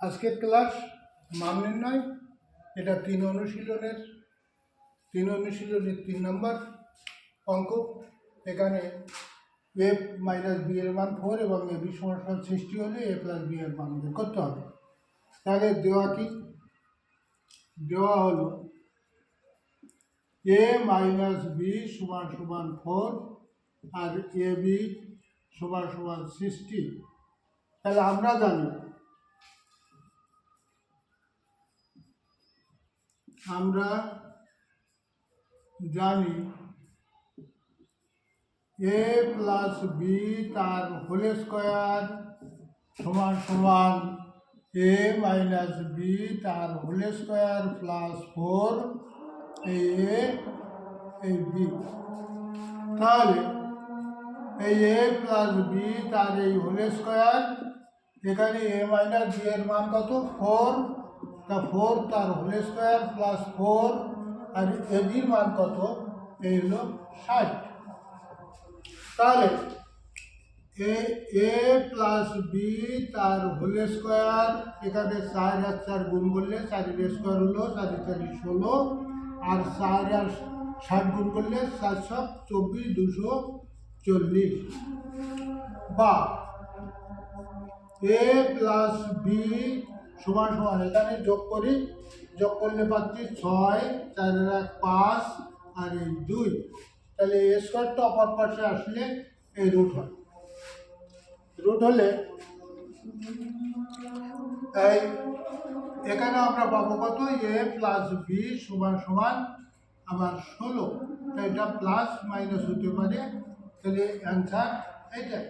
আজকের ক্লাস মান নির্ণয় এটা তিন অনুশীলনের তিন অনুশীলনের তিন নম্বর অঙ্ক। এখানে এ মাইনাস বি এর মান ফোর এবং এ বি সমান সৃষ্টি হলে এ প্লাস বি এর মান বের করতে হবে। তাহলে দেওয়া কি? দেওয়া হলো এ মাইনাস বি সমান সমান ফোর আর এ বি সমান সমান সিক্সটি তাহলে আমরা জানি। আমরা জানি এ প্লাস বি তার হোল স্কোয়ার সমান সমান এ মাইনাস বি তার হোল স্কোয়ার প্লাস ফোর এই এ এই বি তাহলে এই এ প্লাস বি তার এই হোল স্কোয়ার এখানে এ মাইনাস বি এর মান কত? ফোর তা ফোর তার হোল স্কোয়ার প্লাস ফোর আর এ বির মান কত? এই হলো ষাট। তাহলে এ এ প্লাস বি তার হোল স্কোয়ার এখানে চার আর চার গুণ করলে চারের স্কোয়ার হলো চারি চারি ষোলো। আর চার আর ষাট গুণ করলে চারশো চব্বিশ দুশো চল্লিশ। বা এ প্লাস বি সমান সমান, এখানে যোগ করি। যোগ করলে পাচ্ছি ছয় চারের এক পাঁচ, আর এই দুই। তাহলে এ স্কোয়ারটা অপর পাশে আসলে এই রুট হয়। রুট হলে এই এখানে আমরা পাবো কত? এ প্লাস বি সমান সমান আবার ষোলো। এটা প্লাস মাইনাস হতে পারে। তাহলে অ্যান্সার এইটাই